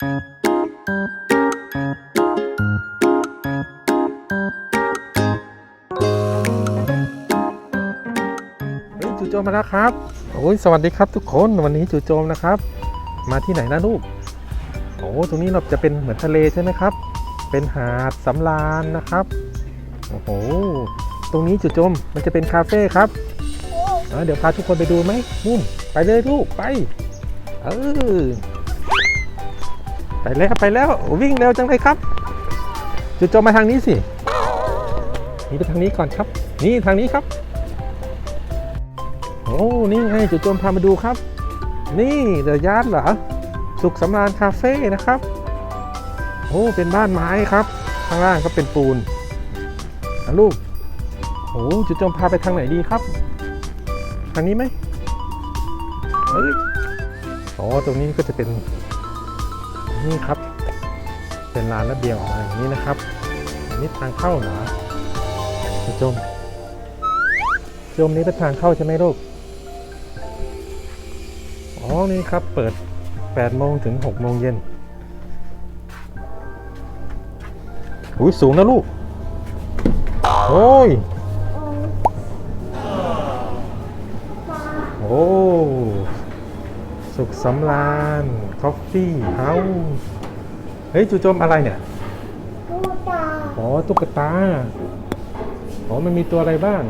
เฮ้ยจู่โจมมาแล้วครับ โอ้ยสวัสดีครับทุกคนวันนี้จู่โจมนะครับ มาที่ไหนนะลูก โอ้ตรงนี้เราจะเป็นเหมือนทะเลใช่ไหมครับ เป็นหาดสำราญนะครับ โอ้โห ตรงนี้จู่โจมมันจะเป็นคาเฟ่ครับเเดี๋ยวพาทุกคนไปดูไหมนู่นไปเลยลูกไป เออ ไปแล้วไปแล้ววิ่งเร็วจังเลยครับจู่โจมมาทางนี้สินี่ไปทางนี้ก่อนครับ นี่ทางนี้ครับ โอ้นี่ไงจุดจมพามาดูครับ นี่เดอะยาร์ดเหรอสุขสำราญคาเฟ่นะครับ โอ้เป็นบ้านไม้ครับ ข้างล่างก็เป็นปูนนะลูกโอ้จุดจมพาไปทางไหนดีครับ ทางนี้ไหมเอ้ยอ๋อตรงนี้ก็จะเป็น นี่ครับ เป็นลานระเบียงออกมาอย่างนี้นะครับ อันนี้ทางเข้าเหรอจุดโจมจุดโจมนี้เป็นทางเข้าใช่ไหมลูก อ๋อ นี่ครับ เปิด8โมงถึง6โมงเย็นอุ้ยสูงนะลูก โอ้ย โอ้ สุขสำราญคอฟฟี่เฮาเฮ้ยจูโจมอะไรเนี่ยลูกตาอ๋อตุ๊กตาอ๋อมันมีตัวอะไรบ้าง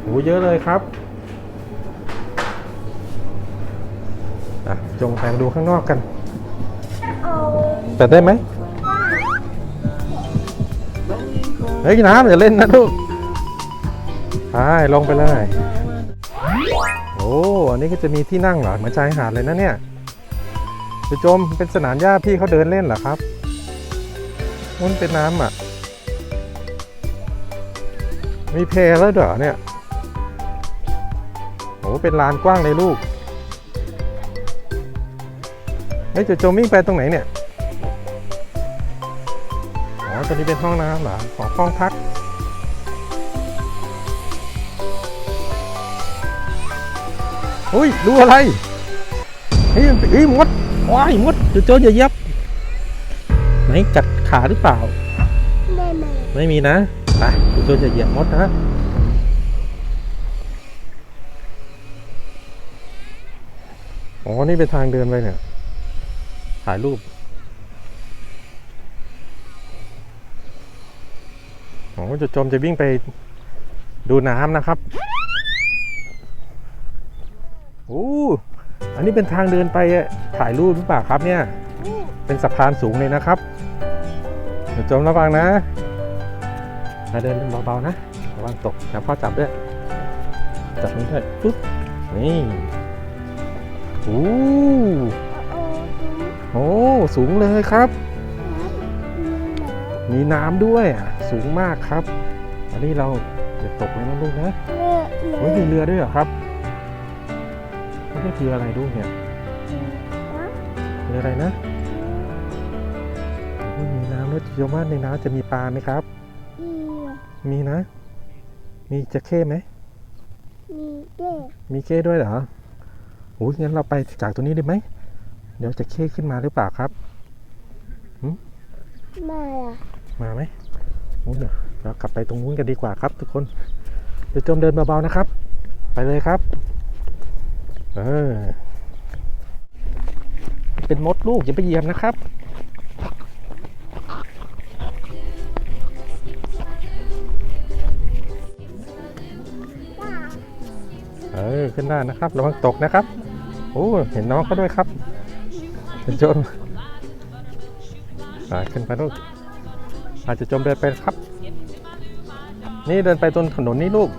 โหเยอะเลยครับอะจงไปดูข้างนอกกันเอาเปิดได้ไหมเฮ้ยน้ำอย่าเล่นนะลูกไปลงไปเลยโอ้อันนี้ก็จะมีที่นั่งเหรอเหมือนชายหาดเลยนะเนี่ยจุจมเป็นสนามหญ้าพี่เขาเดินเล่นเหรอครับมันเป็นน้ำอะ มีเพลแล้วเหรอเนี่ยโอ้เป็นลานกว้างเลยลูกเฮ้ยจุจมวิ่งไปตรงไหนเนี่ย อ๋อตัวนี้เป็นห้องน้ำเหรอของห้องพัก อุ้ยดูอะไรเฮ้ยมันเฮ้ยมดว้ายมดจุโจอย่าเยับไหนกัดขาหรือเปล่าแม่แม่ไม่มีนะไปจุโจอย่าเหยียบมดนะอ๋อ นี่เป็นทางเดินไปเนี่ย ถ่ายรูปโอ้จุดจมจะวิ่งไปดูน้ำนะครับ โอ้ อั นนี้เป็นทางเดินไปถ่ายรูปหรือเปล่าครับเนี่ยนี่เป็นสะพานสูงเลยนะครับจุดจมระวังนะมาเดินเบาๆนะระวังตกนะพ่อจับด้วย จับนี้ด้วยปุ๊บนี่โอ้เอาดูโอ้สูงเลยครับ มีน้มีน้ำด้วยอะสูงมากครับ อันนี้เราอย่าตกเลยนะลูกนะำเลือดโอ้ยมีเรือด้วยเหรอครับ ไม่ใช่เรืออะไรดูเนี่ยเรืออะไรนะโอ้ยมีน้ำด้วยจิโยว่าในน้ำจะมีปลาไหมครับ มีนะ มีจะเข้ไหม มีเด็กมีเข้ด้วยเหรอโอ้ยงั้นเราไปจากตรงนี้ได้ไหม เดี๋ยวจะเข้ขึ้นมาหรือเปล่าครับไม่อะมาไหมโอ้ยเดี๋ยวเรากลับไปตรงนู้นกันดีกว่าครับ ทุกคนเดี๋ยวจมเดินเบาๆนะครับ ไปเลยครับ เป็นมดลูกอย่าไปเหยียบนะครับ เออ ขึ้นได้นะครับ ระวังตกนะครับ โอ้ เห็นน้องเขาด้วยครับเป็นจมอ่าขึ้นไปลูกอาจจะจมเดินไปครับ นี่เดินไปตรงถนนนี้ลูก